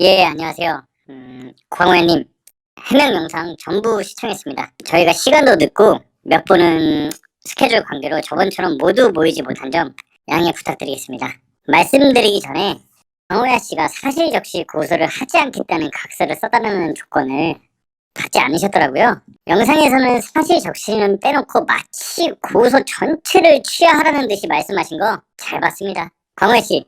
예, 안녕하세요. 음, 광호야님, 해명 영상 전부 시청했습니다. 저희가 시간도 늦고 몇 분은 스케줄 관계로 저번처럼 모두 모이지 못한 점 양해 부탁드리겠습니다. 말씀드리기 전에 광호야 씨가 사실 적시 고소를 하지 않겠다는 각서를 써달라는 조건을 받지 않으셨더라고요. 영상에서는 사실 적시는 빼놓고 마치 고소 전체를 취하하라는 듯이 말씀하신 거 잘 봤습니다. 광호야 씨,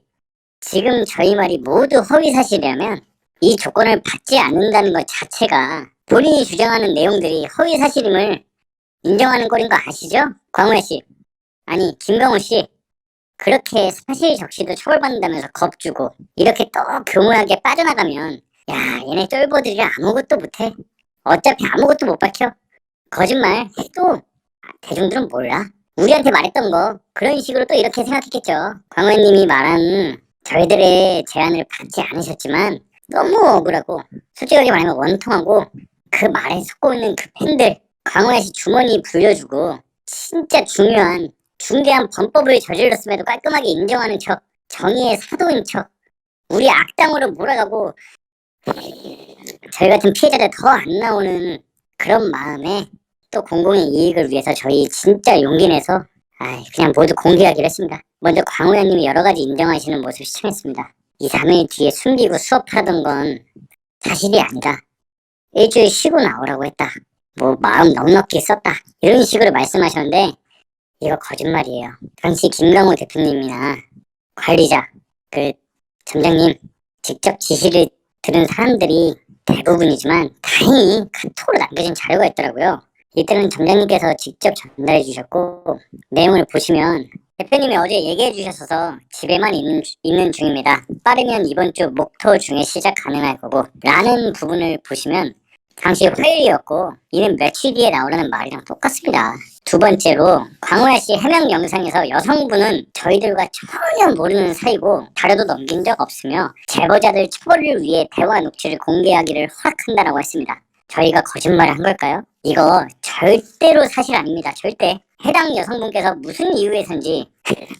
지금 저희 말이 모두 허위 사실이라면 이 조건을 받지 않는다는 것 자체가 본인이 주장하는 내용들이 허위 사실임을 인정하는 꼴인 거 아시죠? 광우야 씨. 아니, 김강호 씨. 그렇게 사실 적시도 처벌받는다면서 겁주고 이렇게 또 교묘하게 빠져나가면 야, 얘네 쫄보들이 아무것도 못해. 어차피 아무것도 못 밝혀. 거짓말 해도 대중들은 몰라. 우리한테 말했던 거 그런 식으로 또 이렇게 생각했겠죠. 광우님이 말한 저희들의 제안을 받지 않으셨지만 너무 억울하고 솔직하게 말하면 원통하고 그 말에 속고 있는 그 팬들 광호야 씨 주머니 불려주고 진짜 중요한 중대한 범법을 저질렀음에도 깔끔하게 인정하는 척 정의의 사도인 척 우리 악당으로 몰아가고 저희 같은 피해자들 더 안 나오는 그런 마음에 또 공공의 이익을 위해서 저희 진짜 용기 내서 아이 그냥 모두 공개하기로 했습니다. 먼저 광호야님이 여러 가지 인정하시는 모습 시청했습니다. 2, 3일 뒤에 숨기고 수업하던 건 사실이 아니라 일주일 쉬고 나오라고 했다. 뭐 마음 넉넉히 썼다. 이런 식으로 말씀하셨는데 이거 거짓말이에요. 당시 김강호 대표님이나 관리자, 그 점장님 직접 지시를 들은 사람들이 대부분이지만 다행히 카톡으로 남겨진 자료가 있더라고요. 이때는 점장님께서 직접 전달해 주셨고 내용을 보시면 대표님이 어제 얘기해 주셨어서 집에만 있는, 주- 있는 중입니다. 빠르면 이번 주 목토 중에 시작 가능할 거고 라는 부분을 보시면 당시 화요일이었고 이는 며칠 뒤에 나오라는 말이랑 똑같습니다. 두 번째로 광호야 씨 해명 영상에서 여성분은 저희들과 전혀 모르는 사이고 자료도 넘긴 적 없으며 제보자들 처벌을 위해 대화 녹취를 공개하기를 허락한다라고 했습니다. 저희가 거짓말을 한 걸까요? 이거 절대로 사실 아닙니다. 절대. 해당 여성분께서 무슨 이유에선지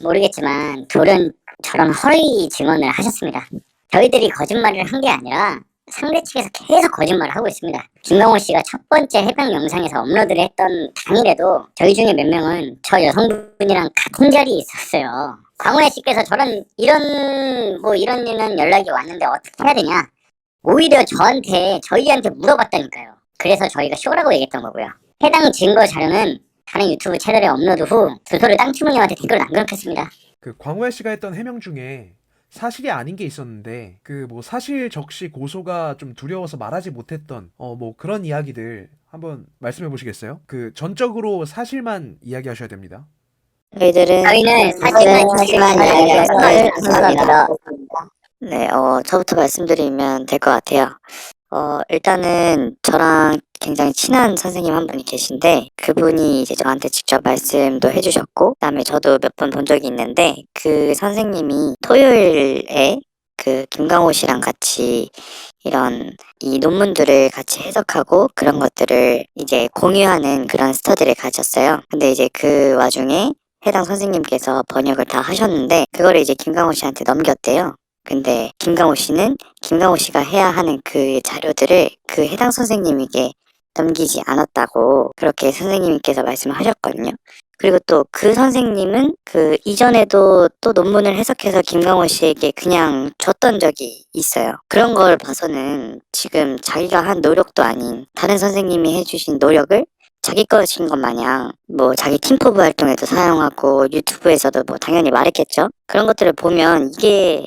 모르겠지만 돌은 저런 허위 증언을 하셨습니다. 저희들이 거짓말을 한 게 아니라 상대 측에서 계속 거짓말을 하고 있습니다. 김강호 씨가 첫 번째 해당 영상에서 업로드를 했던 당일에도 저희 중에 몇 명은 저 여성분이랑 같은 자리에 있었어요. 광호야 씨께서 저런 이런 뭐 이런 일은 연락이 왔는데 어떻게 해야 되냐? 오히려 저한테 저희한테 물어봤다니까요. 그래서 저희가 쇼라고 얘기했던 거고요. 해당 증거 자료는 다른 유튜브 채널에 업로드 후 주소를 땅주머니한테 댓글을 남겨놓겠습니다. 그 광호야 씨가 했던 해명 중에 사실이 아닌 게 있었는데 그 뭐 사실 적시 고소가 좀 두려워서 말하지 못했던 어 뭐 그런 이야기들 한번 말씀해 보시겠어요? 그 전적으로 사실만 이야기하셔야 됩니다. 저희들은 저희는 사실만 사실만 이야기해서 감사합니다. 네, 어, 저부터 말씀드리면 될 것 같아요. 어, 일단은 저랑 굉장히 친한 선생님 한 분이 계신데 그분이 이제 저한테 직접 말씀도 해주셨고 그다음에 저도 몇 번 본 적이 있는데 그 선생님이 토요일에 그 김강호 씨랑 같이 이런 이 논문들을 같이 해석하고 그런 것들을 이제 공유하는 그런 스터디를 가졌어요. 근데 이제 그 와중에 해당 선생님께서 번역을 다 하셨는데 그거를 이제 김강호 씨한테 넘겼대요. 근데 김강호 씨는 김강호 씨가 해야 하는 그 자료들을 그 해당 선생님에게 넘기지 않았다고 그렇게 선생님께서 말씀을 하셨거든요. 그리고 또 그 선생님은 그 이전에도 또 논문을 해석해서 김강호 씨에게 그냥 줬던 적이 있어요. 그런 걸 봐서는 지금 자기가 한 노력도 아닌 다른 선생님이 해주신 노력을 자기 것인 것 마냥 뭐 자기 팀포브 활동에도 사용하고 유튜브에서도 뭐 당연히 말했겠죠. 그런 것들을 보면 이게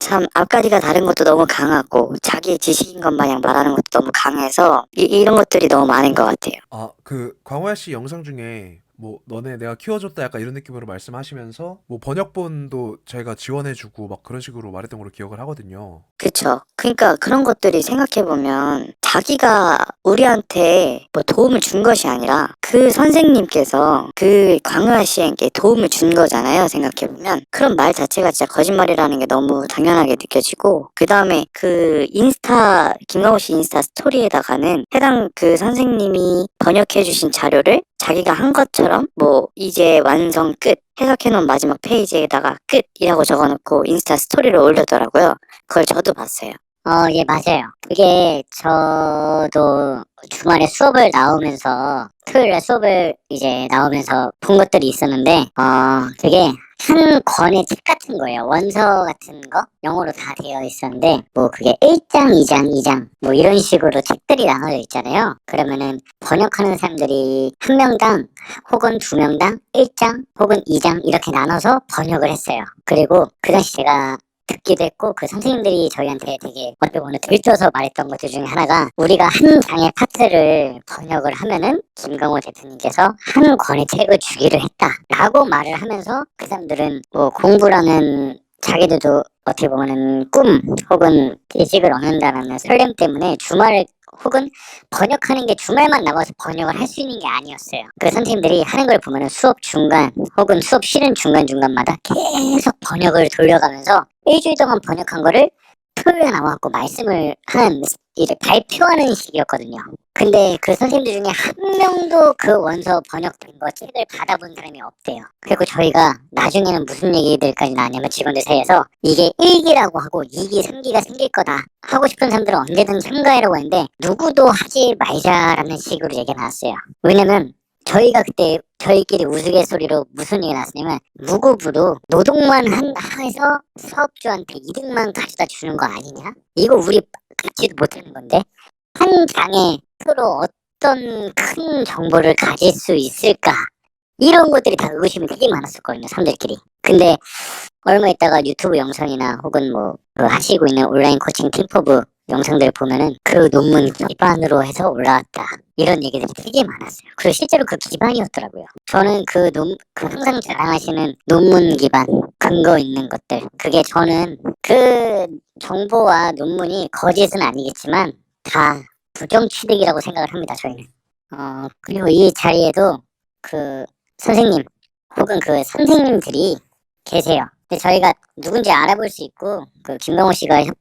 참 앞가리가 다른 것도 너무 강하고 자기의 지식인 것 마냥 말하는 것도 너무 강해서 이, 이런 것들이 너무 많은 것 같아요. 아 그 광호야 씨 영상 중에 뭐 너네 내가 키워줬다 약간 이런 느낌으로 말씀하시면서 뭐 번역본도 저희가 지원해주고 막 그런 식으로 말했던 걸로 기억을 하거든요. 그쵸. 그러니까 그런 것들이 생각해보면 자기가 우리한테 뭐 도움을 준 것이 아니라 그 선생님께서 그 광우아 씨에게 도움을 준 거잖아요. 생각해보면. 그런 말 자체가 진짜 거짓말이라는 게 너무 당연하게 느껴지고 그 다음에 그 인스타 김강호 씨 인스타 스토리에다가는 해당 그 선생님이 번역해주신 자료를 자기가 한 것처럼 뭐 이제 완성 끝 해석해놓은 마지막 페이지에다가 끝이라고 적어놓고 인스타 스토리를 올렸더라고요. 그걸 저도 봤어요. 어, 예, 맞아요. 그게 저도 주말에 수업을 나오면서 토요일에 수업을 이제 나오면서 본 것들이 있었는데 어, 그게 한 권의 책 같은 거예요. 원서 같은 거 영어로 다 되어 있었는데 뭐 그게 1장, 2장, 2장 뭐 이런 식으로 책들이 나눠져 있잖아요. 그러면은 번역하는 사람들이 한 명당 혹은 두 명당 1장 혹은 2장 이렇게 나눠서 번역을 했어요. 그리고 그 당시 제가 듣기도 했고 그 선생님들이 저희한테 되게 어떻게 보면 들춰서 말했던 것들 중에 하나가 우리가 한 장의 파트를 번역을 하면은 김강호 대표님께서 한 권의 책을 주기로 했다라고 말을 하면서 그 사람들은 뭐 공부라는 자기들도 어떻게 보면은 꿈 혹은 일찍을 얻는다라는 설렘 때문에 주말을 혹은 번역하는 게 주말만 남아서 번역을 할 수 있는 게 아니었어요. 그 선생님들이 하는 걸 보면은 수업 중간 혹은 수업 쉬는 중간중간마다 계속 번역을 돌려가면서 일주일 동안 번역한 거를 토요일에 나와갖고 말씀을 하는 이제 발표하는 식이었거든요. 근데 그 선생님들 중에 한 명도 그 원서 번역된 거 책을 받아본 사람이 없대요. 그리고 저희가 나중에는 무슨 얘기들까지 나왔냐면 직원들 사이에서 이게 1기라고 하고 2기, 3기가 생길 거다. 하고 싶은 사람들은 언제든 참가해라고 했는데 누구도 하지 말자라는 식으로 얘기가 나왔어요. 왜냐면 저희가 그때 저희끼리 우스갯소리로 무슨 얘기 나왔냐면 무급으로 노동만 한, 해서 사업주한테 이득만 가져다 주는 거 아니냐? 이거 우리 갖지도 못하는 건데 한 장에 서로 어떤 큰 정보를 가질 수 있을까? 이런 것들이 다 의구심이 되게 많았었거든요, 사람들끼리. 근데 얼마 있다가 유튜브 영상이나 혹은 뭐 그 하시고 있는 온라인 코칭 팀포브 영상들을 보면은 그 논문 기반으로 해서 올라왔다. 이런 얘기들이 되게 많았어요. 그리고 실제로 그 기반이었더라고요. 저는 그 논, 그 항상 자랑하시는 논문 기반, 근거 있는 것들. 그게 저는 그 정보와 논문이 거짓은 아니겠지만 다 부정 취득이라고 생각을 합니다, 저희는. 어, 그리고 이 자리에도 그 선생님 혹은 그 선생님들이 계세요. 근데 저희가 누군지 알아볼 수 있고 그 김병호 씨가 협-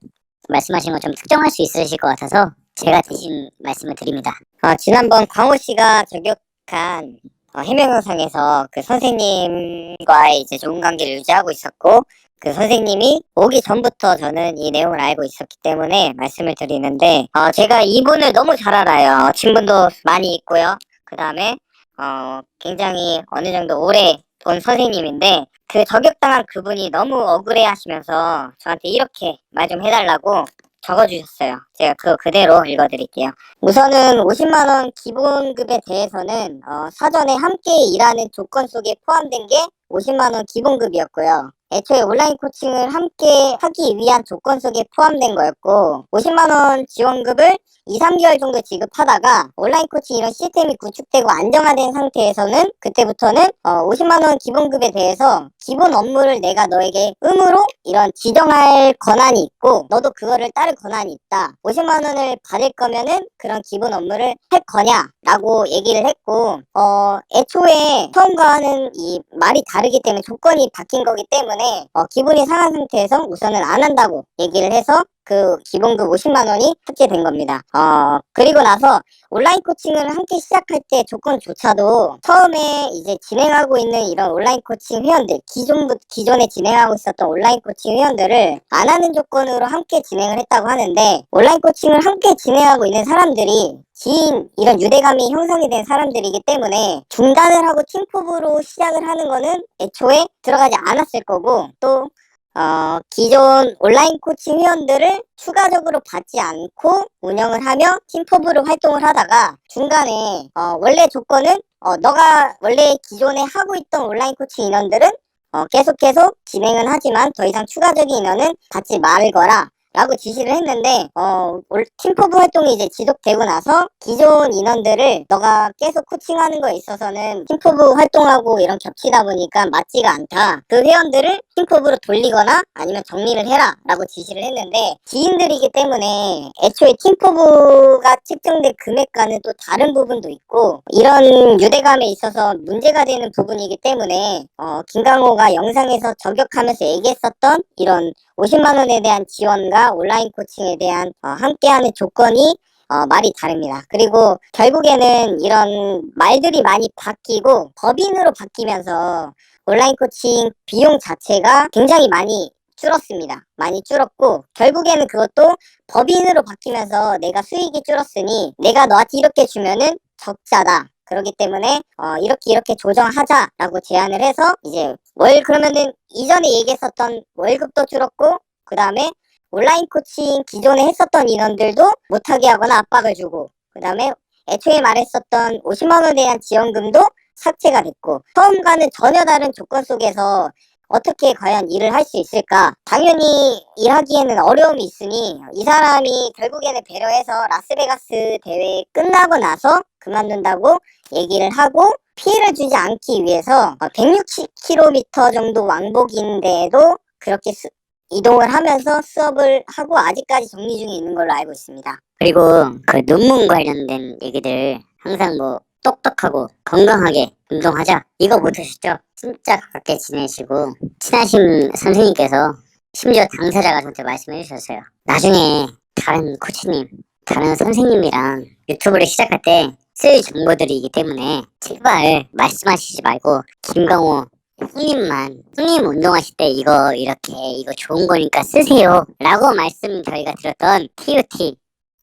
말씀하신 것좀 특정할 수 있으실 것 같아서 제가 대신 말씀을 드립니다. 어, 지난번 광호 씨가 저격한 어, 해명 영상에서 그 선생님과의 이제 좋은 관계를 유지하고 있었고 그 선생님이 오기 전부터 저는 이 내용을 알고 있었기 때문에 말씀을 드리는데 어, 제가 이분을 너무 잘 알아요. 친분도 많이 있고요. 그 다음에 어, 굉장히 어느 정도 오래 본 선생님인데 그 저격당한 그분이 너무 억울해 하시면서 저한테 이렇게 말 좀 해달라고 적어주셨어요. 제가 그거 그대로 읽어드릴게요. 우선은 50만 원 기본급에 대해서는 어, 사전에 함께 일하는 조건 속에 포함된 게 50만 원 기본급이었고요. 애초에 온라인 코칭을 함께 하기 위한 조건 속에 포함된 거였고 50만 원 지원급을 2, 3개월 정도 지급하다가 온라인 코칭 이런 시스템이 구축되고 안정화된 상태에서는 그때부터는 어, 50만 원 기본급에 대해서 기본 업무를 내가 너에게 의무로 이런 지정할 권한이 있고 너도 그거를 따를 권한이 있다. 50만 원을 받을 거면은 그런 기본 업무를 할 거냐라고 얘기를 했고 어 애초에 처음과는 이 말이 다르기 때문에 조건이 바뀐 거기 때문에 어, 기분이 상한 상태에서 우선은 안 한다고 얘기를 해서 그 기본급 50만 원이 삭제된 겁니다. 어 그리고 나서 온라인 코칭을 함께 시작할 때 조건조차도 처음에 이제 진행하고 있는 이런 온라인 코칭 회원들 기존부 기존에 진행하고 있었던 온라인 코칭 회원들을 안 하는 조건으로 함께 진행을 했다고 하는데 온라인 코칭을 함께 진행하고 있는 사람들이 지인 이런 유대감이 형성이 된 사람들이기 때문에 중단을 하고 팀포브로 시작을 하는 거는 애초에 들어가지 않았을 거고 또 어, 기존 온라인 코칭 회원들을 추가적으로 받지 않고 운영을 하며 팀포브로 활동을 하다가 중간에 어, 원래 조건은 어, 너가 원래 기존에 하고 있던 온라인 코칭 인원들은 어, 계속 계속 진행은 하지만 더 이상 추가적인 인원은 받지 말거라 라고 지시를 했는데 어 올- 팀포브 활동이 이제 지속되고 나서 기존 인원들을 너가 계속 코칭하는 거에 있어서는 팀포브 활동하고 이런 겹치다 보니까 맞지가 않다. 그 회원들을 팀포브로 돌리거나 아니면 정리를 해라 라고 지시를 했는데 지인들이기 때문에 애초에 팀포브가 측정된 금액과는 또 다른 부분도 있고 이런 유대감에 있어서 문제가 되는 부분이기 때문에 어 김강호가 영상에서 저격하면서 얘기했었던 이런 50만 원에 대한 지원과 온라인 코칭에 대한 어, 함께하는 조건이 어, 말이 다릅니다. 그리고 결국에는 이런 말들이 많이 바뀌고 법인으로 바뀌면서 온라인 코칭 비용 자체가 굉장히 많이 줄었습니다. 많이 줄었고 결국에는 그것도 법인으로 바뀌면서 내가 수익이 줄었으니 내가 너한테 이렇게 주면은 적자다. 그렇기 때문에 어, 이렇게 이렇게 조정하자라고 제안을 해서 이제 월 그러면은 이전에 얘기했었던 월급도 줄었고 그 다음에 온라인 코칭 기존에 했었던 인원들도 못하게 하거나 압박을 주고 그 다음에 애초에 말했었던 50만 원에 대한 지원금도 삭제가 됐고 처음과는 전혀 다른 조건 속에서 어떻게 과연 일을 할 수 있을까? 당연히 일하기에는 어려움이 있으니 이 사람이 결국에는 배려해서 라스베가스 대회 끝나고 나서 그만둔다고 얘기를 하고 피해를 주지 않기 위해서 160km 정도 왕복인데도 그렇게 수- 이동을 하면서 수업을 하고 아직까지 정리 중에 있는 걸로 알고 있습니다. 그리고 그 논문 관련된 얘기들 항상 뭐 똑똑하고 건강하게 운동하자 이거 못하셨죠? 진짜 가깝게 지내시고 친하신 선생님께서 심지어 당사자가 저한테 말씀해 주셨어요. 나중에 다른 코치님, 다른 선생님이랑 유튜브를 시작할 때 쓸 정보들이기 때문에 제발 말씀하시지 말고 김강호 형님만 형님 운동하실 때 이거 이렇게 이거 좋은 거니까 쓰세요 라고 말씀 저희가 들었던 TUT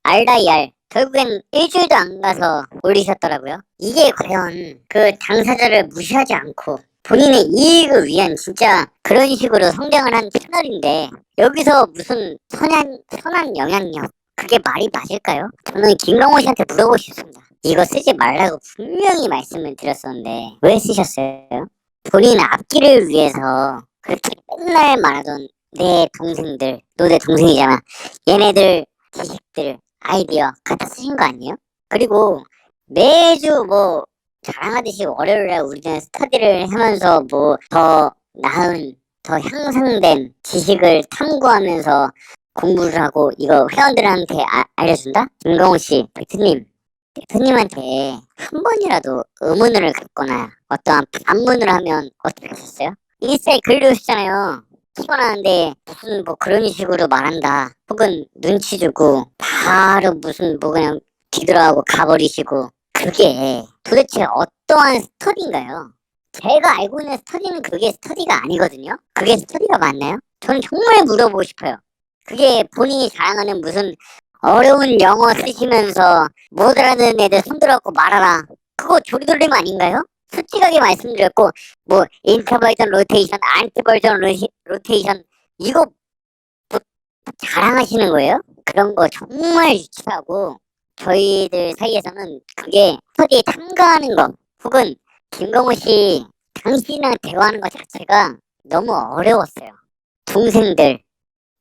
RIR 결국엔 일주일도 안 가서 올리셨더라고요 이게 과연 그 당사자를 무시하지 않고 본인의 이익을 위한 진짜 그런 식으로 성장을 한 채널인데 여기서 무슨 선한 선한 영향력 그게 말이 맞을까요? 저는 김강호 씨한테 물어보고 싶습니다. 이거 쓰지 말라고 분명히 말씀을 드렸었는데 왜 쓰셨어요? 본인 앞길을 위해서 그렇게 맨날 말하던 내 동생들, 너 내 동생이잖아. 얘네들 지식들, 아이디어 갖다 쓰신 거 아니에요? 그리고 매주 뭐 자랑하듯이 월요일에 우리는 스터디를 하면서 뭐 더 나은, 더 향상된 지식을 탐구하면서 공부를 하고 이거 회원들한테 아- 알려준다? 김강호 씨, 대표님, 대표님한테 한 번이라도 의문을 갖거나 어떠한 반문을 하면 어떻게 하셨어요? 인스타에 글 올리셨잖아요. 피곤하는데 무슨 뭐 그런 식으로 말한다. 혹은 눈치 주고 바로 무슨 뭐 그냥 뒤돌아가고 가버리시고 그게 도대체 어떠한 스터디인가요? 제가 알고 있는 스터디는 그게 스터디가 아니거든요. 그게 스터디가 맞나요? 저는 정말 물어보고 싶어요. 그게 본인이 자랑하는 무슨 어려운 영어 쓰시면서 못 알아듣는 애들 손들어갖고 말하라. 그거 조리돌림 아닌가요? 솔직하게 말씀드렸고 뭐 인터버전 로테이션, 안티버전 로시- 로테이션 이거 뭐 자랑하시는 거예요? 그런 거 정말 유치하고 저희들 사이에서는 그게 스터디에 참가하는 거 혹은 김경호 씨 당신이랑 대화하는 것 자체가 너무 어려웠어요. 동생들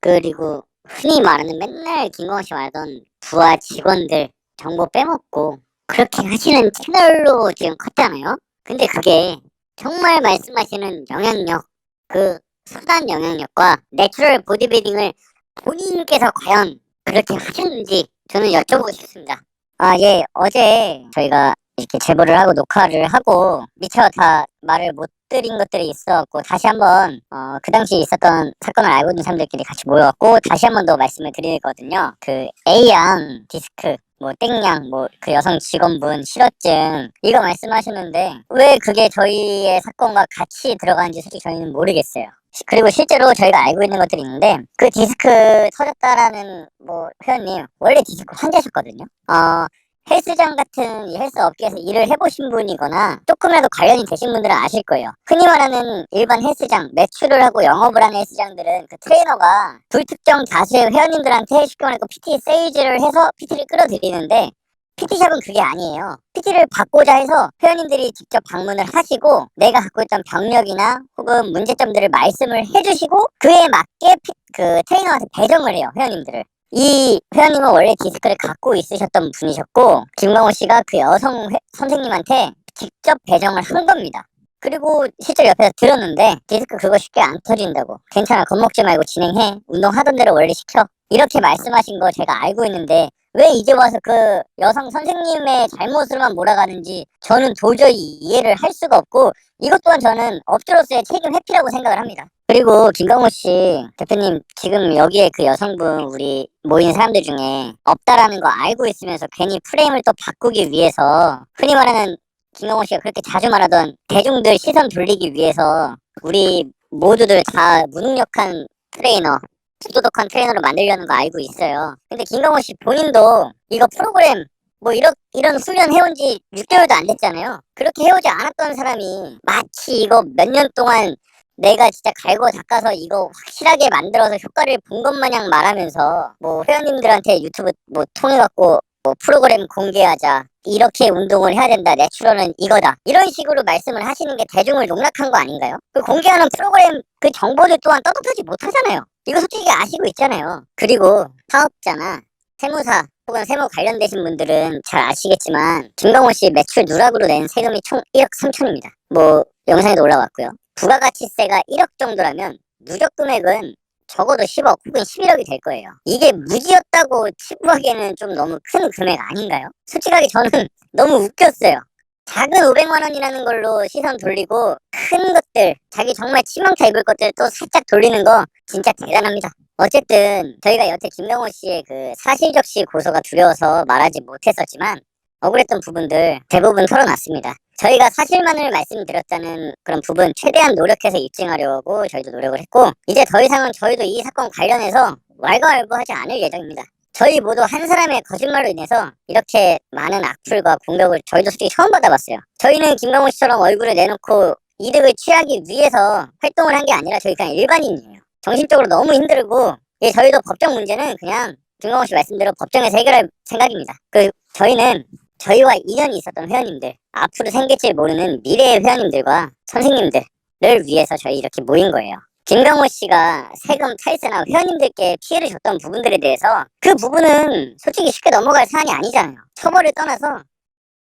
그리고 흔히 말하는 맨날 김광호 씨 말하던 부하 직원들 정보 빼먹고 그렇게 하시는 채널로 지금 컸잖아요. 근데 그게 정말 말씀하시는 영향력, 그 수단 영향력과 내추럴 보디빌딩을 본인께서 과연 그렇게 하셨는지 저는 여쭤보고 싶습니다. 아, 예, 어제 저희가 이렇게 제보를 하고 녹화를 하고 미처 다 말을 못 드린 것들이 있어갖고 다시 한번 어, 그 당시 있었던 사건을 알고 있는 사람들끼리 같이 모여갖고 다시 한 번 더 말씀을 드리거든요. 그 A양 디스크 뭐 땡양 뭐그 여성 직원분 실어증 이거 말씀하시는데 왜 그게 저희의 사건과 같이 들어가는지 솔직히 저희는 모르겠어요. 시- 그리고 실제로 저희가 알고 있는 것들이 있는데 그 디스크 터졌다라는 뭐 회원님 원래 디스크 환자셨거든요. 어 헬스장 같은 이 헬스 업계에서 일을 해보신 분이거나 조금이라도 관련이 되신 분들은 아실 거예요. 흔히 말하는 일반 헬스장, 매출을 하고 영업을 하는 헬스장들은 그 트레이너가 불특정 다수의 회원님들한테 쉽게 말해서 PT 세일즈를 해서 PT를 끌어들이는데 PT샵은 그게 아니에요. PT를 받고자 해서 회원님들이 직접 방문을 하시고 내가 갖고 있던 병력이나 혹은 문제점들을 말씀을 해주시고 그에 맞게 피- 그 트레이너한테 배정을 해요. 회원님들을. 이 회원님은 원래 디스크를 갖고 있으셨던 분이셨고 김광호 씨가 그 여성 회- 선생님한테 직접 배정을 한 겁니다. 그리고 실제로 옆에서 들었는데 디스크 그거 쉽게 안 터진다고 괜찮아 겁먹지 말고 진행해 운동하던 대로 원래 시켜 이렇게 말씀하신 거 제가 알고 있는데 왜 이제 와서 그 여성 선생님의 잘못으로만 몰아가는지 저는 도저히 이해를 할 수가 없고 이것 또한 저는 업주로서의 책임 회피라고 생각을 합니다. 그리고 김강호 씨 대표님 지금 여기에 그 여성분 우리 모인 사람들 중에 없다라는 거 알고 있으면서 괜히 프레임을 또 바꾸기 위해서 흔히 말하는 김강호 씨가 그렇게 자주 말하던 대중들 시선 돌리기 위해서 우리 모두들 다 무능력한 트레이너, 부도덕한 트레이너로 만들려는 거 알고 있어요. 근데 김강호 씨 본인도 이거 프로그램 뭐 이런 이런 훈련 해온 지 6개월도 안 됐잖아요. 그렇게 해오지 않았던 사람이 마치 이거 몇 년 동안 내가 진짜 갈고 닦아서 이거 확실하게 만들어서 효과를 본 것 마냥 말하면서 뭐 회원님들한테 유튜브 뭐 통해 갖고 뭐 프로그램 공개하자 이렇게 운동을 해야 된다 내추럴은 이거다 이런 식으로 말씀을 하시는 게 대중을 농락한 거 아닌가요? 그 공개하는 프로그램 그 정보들 또한 떠독하지 못하잖아요. 이거 솔직히 아시고 있잖아요. 그리고 사업자나 세무사 혹은 세무 관련되신 분들은 잘 아시겠지만 김강호 씨 매출 누락으로 낸 세금이 총 1억 3천입니다. 뭐 영상에도 올라왔고요. 부가가치세가 1억 정도라면 누적 금액은 적어도 10억 혹은 11억이 될 거예요. 이게 무지였다고 치부하기에는 좀 너무 큰 금액 아닌가요? 솔직하게 저는 너무 웃겼어요. 작은 500만 원이라는 걸로 시선 돌리고 큰 것들, 자기 정말 치명타 입을 것들 또 살짝 돌리는 거 진짜 대단합니다. 어쨌든 저희가 여태 김명호 씨의 그 사실적시 고소가 두려워서 말하지 못했었지만 억울했던 부분들 대부분 털어놨습니다. 저희가 사실만을 말씀드렸다는 그런 부분 최대한 노력해서 입증하려고 저희도 노력을 했고 이제 더 이상은 저희도 이 사건 관련해서 왈가왈부하지 않을 예정입니다. 저희 모두 한 사람의 거짓말로 인해서 이렇게 많은 악플과 공격을 저희도 솔직히 처음 받아봤어요. 저희는 김강호 씨처럼 얼굴을 내놓고 이득을 취하기 위해서 활동을 한 게 아니라 저희 그냥 일반인이에요. 정신적으로 너무 힘들고 예, 저희도 법적 문제는 그냥 김강호 씨 말씀대로 법정에서 해결할 생각입니다. 그 저희는 저희와 인연이 있었던 회원님들, 앞으로 생길지 모르는 미래의 회원님들과 선생님들을 위해서 저희 이렇게 모인 거예요. 김강호 씨가 세금 탈세나 회원님들께 피해를 줬던 부분들에 대해서 그 부분은 솔직히 쉽게 넘어갈 사안이 아니잖아요. 처벌을 떠나서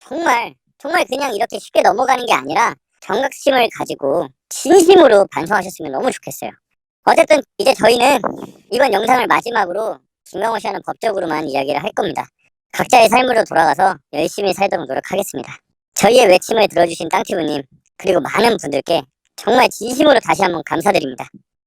정말 정말 그냥 이렇게 쉽게 넘어가는 게 아니라 경각심을 가지고 진심으로 반성하셨으면 너무 좋겠어요. 어쨌든 이제 저희는 이번 영상을 마지막으로 김강호 씨와는 법적으로만 이야기를 할 겁니다. 각자의 삶으로 돌아가서 열심히 살도록 노력하겠습니다. 저희의 외침을 들어주신 땅티브님 그리고 많은 분들께 정말 진심으로 다시 한번 감사드립니다.